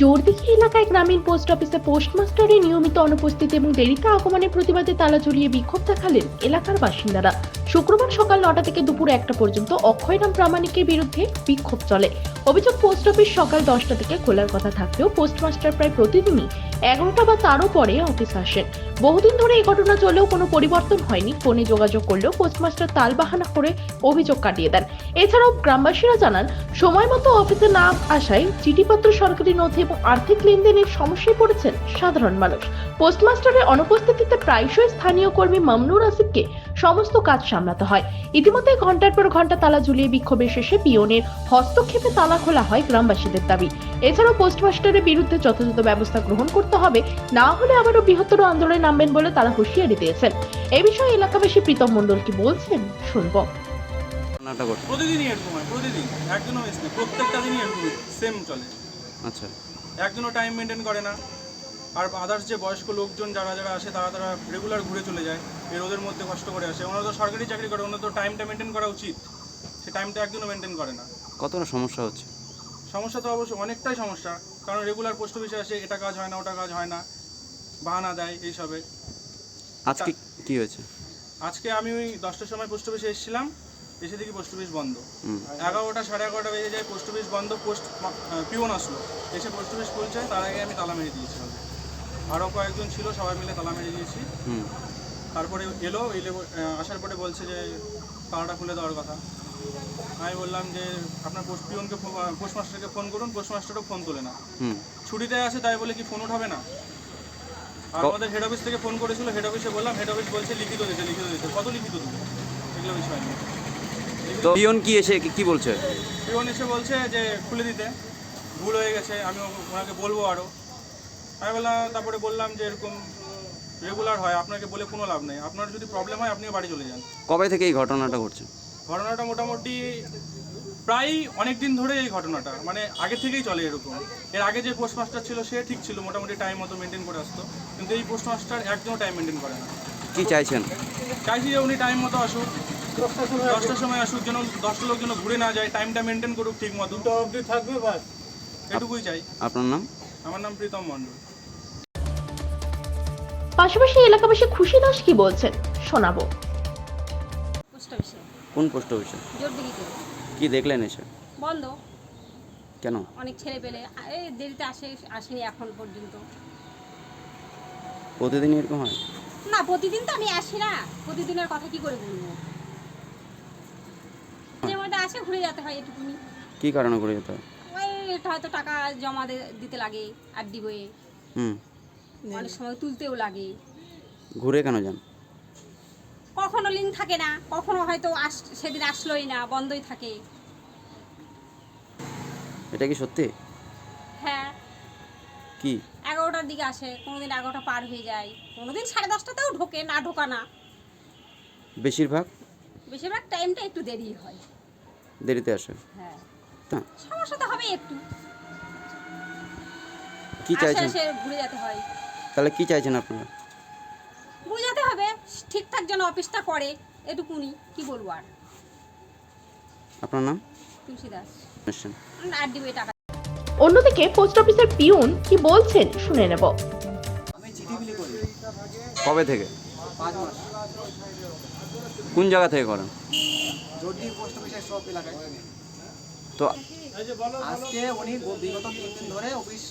জোরদিঘি এলাকায় গ্রামীণ পোস্ট অফিসে পোস্টমাস্টারের নিয়মিত অনুপস্থিতি এবং দেরিতে আগমনের প্রতিবাদে তালা ঝুলিয়ে বিক্ষোভ দেখালেন এলাকার বাসিন্দারা। শুক্রবার সকাল নটা থেকে দুপুর একটা পর্যন্ত অক্ষয়রাম প্রামাণিকের বিরুদ্ধে বিক্ষোভ চলে। অভিযোগ পোস্ট অফিস সকাল দশটা থেকে খোলার কথা থাকলেও পোস্টমাস্টার প্রায় প্রতিদিনই এগারোটা বা তারও পরে অফিস আসেন। বহুদিন ধরে এই ঘটনা চলেও কোনো পরিবর্তন হয়নি। ফোনে যোগাযোগ করলেও পোস্টমাস্টার তালবাহানা করে অভিযোগ কাটিয়ে দেন। এছাড়াও গ্রামবাসীরা জানান সময় মতো অফিসে না আসায় চিঠিপত্র সরকারি নথি এবং আর্থিক লেনদেনের সমস্যায় পড়েছেন সাধারণ মানুষ। পোস্টমাস্টারের অনুপস্থিতিতে প্রায়শই স্থানীয় কর্মী মামনুর আসিফকে সমস্ত কাজ সামলাতে হয়। ইতিমধ্যে ঘণ্টার পর ঘণ্টা তালা ঝুলিয়ে বিক্ষোভের শেষে পিওনের হস্তক্ষেপে তালা খোলা হয় গ্রামবাসীদের দাবি। এছাড়াও পোস্টমাস্টারের বিরুদ্ধে যথাযথ ব্যবস্থা গ্রহণ করতে হবে না হলে আবারও বৃহত্তর আন্দোলনে নামবেন বলে তারা হুঁশিয়ারি দিয়েছেন। এ বিষয়ে এলাকাবাসী প্রীতম মণ্ডল কি বলছেন শুনব। প্রতিদিনই এরকম হয় প্রতিদিন একদিনও মিস নেই প্রত্যেকটা দিনই এরকম সেম চলে। আচ্ছা। একদিনও টাইম মেনটেন করে না। আর আদার্স যে বয়স্ক লোকজন যারা যারা আসে তারা তারা রেগুলার ঘুরে চলে যায়। রোদের মধ্যে কষ্ট করে আসে। ওনারা তো সরকারি চাকরি করে ওনার তো টাইমটা মেনটেন করা উচিত। সে টাইমটা একদিনও মেনটেন করে না। কতটা সমস্যা হচ্ছে? সমস্যা তো অবশ্যই অনেকটাই সমস্যা কারণ রেগুলার পোস্ট অফিসে আসে এটা কাজ হয় না ওটা কাজ হয় না বাহানা দেয় এইসবে। আজকে কি হয়েছে? আজকে আমি ওই দশটার সময় পোস্ট অফিসে এসেছিলাম এসে দেখি পোস্ট অফিস বন্ধ। এগারোটা সাড়ে এগারোটা বেজে যায় পোস্ট অফিস বন্ধ পোস্ট পিওন আসলো। এসে পোস্ট অফিস খুলছে তার আগে আমি তালা মেরে দিয়েছিলাম। আরও কয়েকজন ছিল সবাই মিলে তালা মেরে দিয়েছি। তারপরে এলো এলে আসার পরে বলছে যে পাড়াটা খুলে দেওয়ার কথা। আমি বললাম যে আপনার পোস্ট পিওনকে পোস্টমাস্টারকে ফোন করুন পোস্টমাস্টারও ফোন তোলে না। হুম। ছুটিতে আছে তাই বলে কি ফোন উঠাবে না? আর আমাদের হেড অফিস থেকে ফোন করেছিল হেড অফিসে বললাম হেড অফিস বলছে লিখিত দিতে লিখিত দিতে। কত লিখিত দিতে এগুলো বিষয় নেই তো পিয়ন কি এসে কি- কি বলছে? পিওন এসে বলছে যে খুলে দিতে। ভুল হয়ে গেছে আমি ওনাকে বলব আরও আমি বললাম তারপরে বললাম যে এরকম রেগুলার হয় আপনাকে বলে কোনো লাভ নেই। আপনার যদি প্রবলেম হয় আপনিও বাড়ি চলে যান। কবে থেকে এই ঘটনাটা ঘটছে? ঘটনাটা মোটামুটি প্রায় অনেক দিন ধরে এই ঘটনাটা মানে আগে থেকেই চলে এরকম। এর আগে যে পোস্টমাস্টার ছিল সে ঠিক ছিল মোটামুটি টাইম মতো মেনটেন করে আসতো। কিন্তু এই পোস্টমাস্টার একদমও টাইম মেনটেন করে না। কি চাইছেন? চাইছি যে উনি টাইম মতো আসুক দশটার সময় আসুক যেন দশটা লোক যেন ঘুরে না যায় টাইমটা মেনটেন করুক ঠিক মতো। দুটো অবধি থাকবে বাস। এটুকুই চাই। আপনার নাম? আমার নাম প্রীতম মণ্ডল। পাশাপাশি এলাকাবাসী খুশি দাস কি বলছেন? শোনাবো। পোস্ট অফিসে? কোন পোস্ট অফিসে? জোর দিঘিতে কি দেখলেন এসে? বন্ধ। কেন? অনেক ছেলে পেলে। এই দেরিতে আসে আসেনি এখন পর্যন্ত। প্রতিদিন এরকম হয়? না প্রতিদিন তো আমি আসি না। প্রতিদিনের কথা কি করে বলব? যে মধ্যে আসে ঘুরে যেতে হয় এটুকুনি। কি কারণে ঘুরে যেতে হয়? ওই এটা হয়তো টাকা জমা দে- দিতে লাগে আর বইয়ে। হুম। অনেক সময় তুলতেও লাগে। ঘুরে কেন যান? কখনো লিঙ্ক থাকে না কখনো হয়তো আস সেদিন আসলোই না বন্ধই থাকে। এটা কি সত্যি? হ্যাঁ। কি? এগারোটার দিকে আসে কোনোদিন এগারোটা পার হয়ে যায়। কোনোদিন সাড়ে দশটাতেও ঢোকে না ঢোকা না। বেশিরভাগ? বেশিরভাগ টাইমটা একটু দেরি হয়। দেরিতে আসে? হ্যাঁ। সমস্যা তো হবে একটু। কি চাইছেন? ঘুরে যেতে হয়। তাহলে কি চাইছেন আপনারা? বুঝাতে হবে ঠিকঠাক যেন অফিসটা করে এটুকুনি কি বলব আর? আপনার নাম? তুলসী দাস আর দিবে টাকা। অন্যদিকে পোস্ট অফিসের পিউন কি বলছেন শুনে নেব। আমি চিঠি বিলি করি। কবে থেকে? পাঁচ মাস কোন জায়গা থেকে করেন? জর্দি পোস্ট অফিসের সব এলাকায়। তো আজকে উনি বিগত তিন দিন ধরে অফিস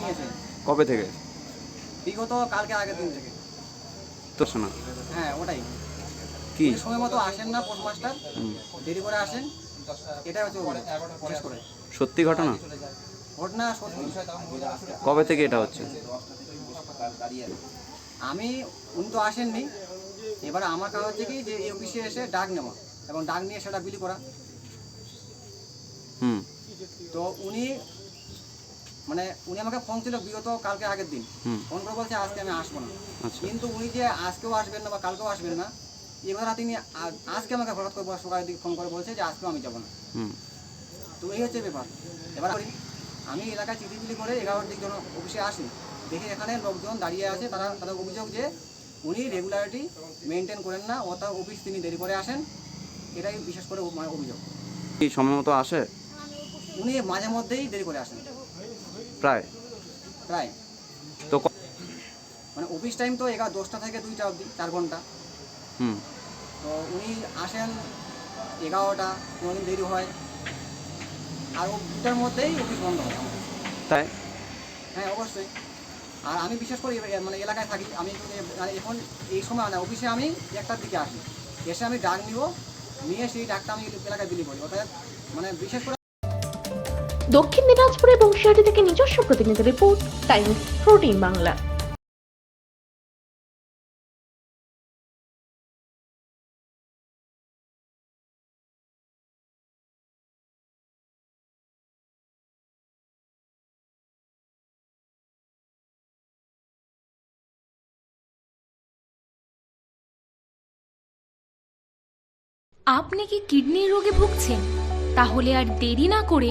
নিয়েছে কবে থেকে? বিগত কালকে আগের দিন থেকে। তো শোনা। হ্যাঁ ওটাই। কি? সময় মতো আসেন না পোস্ট মাস্টার দেরি করে আসেন। এটাই হচ্ছে বিশেষ করে। সত্যি ঘটনা? ঘটনা সত্যি। কবে থেকে এটা হচ্ছে? আমি উনি তো আসেননি। এবার আমার কাজ হচ্ছে কি যে এই অফিসে এসে ডাক নেওয়া এবং ডাক নিয়ে সেটা বিলি করা। হুম। তো উনি মানে উনি আমাকে ফোন ছিল বিগত কালকে আগের দিন। ফোন করে বলছে আজকে আমি আসব না। আচ্ছা। কিন্তু উনি যে আজকেও আসবেন না বা কালকেও আসবেন না এবার তিনি আজকে আমাকে হঠাৎ করে বলা- সকালের দিকে ফোন করে বলছে যে আজকেও আমি যাব না। তো এই হচ্ছে ব্যাপার। এবার করি, আমি এলাকায় চিঠি বিলি করে এগারোটার দিক যখন অফিসে আসি দেখি এখানে লোকজন দাঁড়িয়ে আছে। তারা তাদের অভিযোগ যে উনি রেগুলারিটি মেনটেন করেন না অর্থাৎ অফিস তিনি দেরি করে আসেন। এটাই বিশেষ করে মানে অভিযোগ। কি সময় মতো আসে? উনি মাঝে মধ্যেই দেরি করে আসেন। প্রায়। প্রায়। তো মানে অফিস টাইম তো এগারো দশটা থেকে দুইটা অবধি চার ঘণ্টা। হুম। তো উনি আসেন এগারোটা কোনোদিন দেরি হয়। আর দুটার মধ্যেই অফিস বন্ধ হয়। তাই? হ্যাঁ অবশ্যই। আর আমি বিশেষ করে মানে এলাকায় থাকি আমি মানে এখন এই সময় না অফিসে আমি একটার দিকে আসি। এসে আমি ডাক নিব নিয়ে সেই ডাকটা আমি এলাকায় বিলি করি। অর্থাৎ মানে বিশেষ করে দক্ষিণ দিনাজপুরে বংশিয়াটি থেকে নিজস্ব প্রতিনিধি রিপোর্ট, টাইমস, প্রোটিন বাংলা। আপনি কি কিডনি রোগে ভুগছেন? তাহলে আর দেরি না করে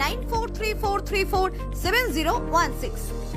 9434347016.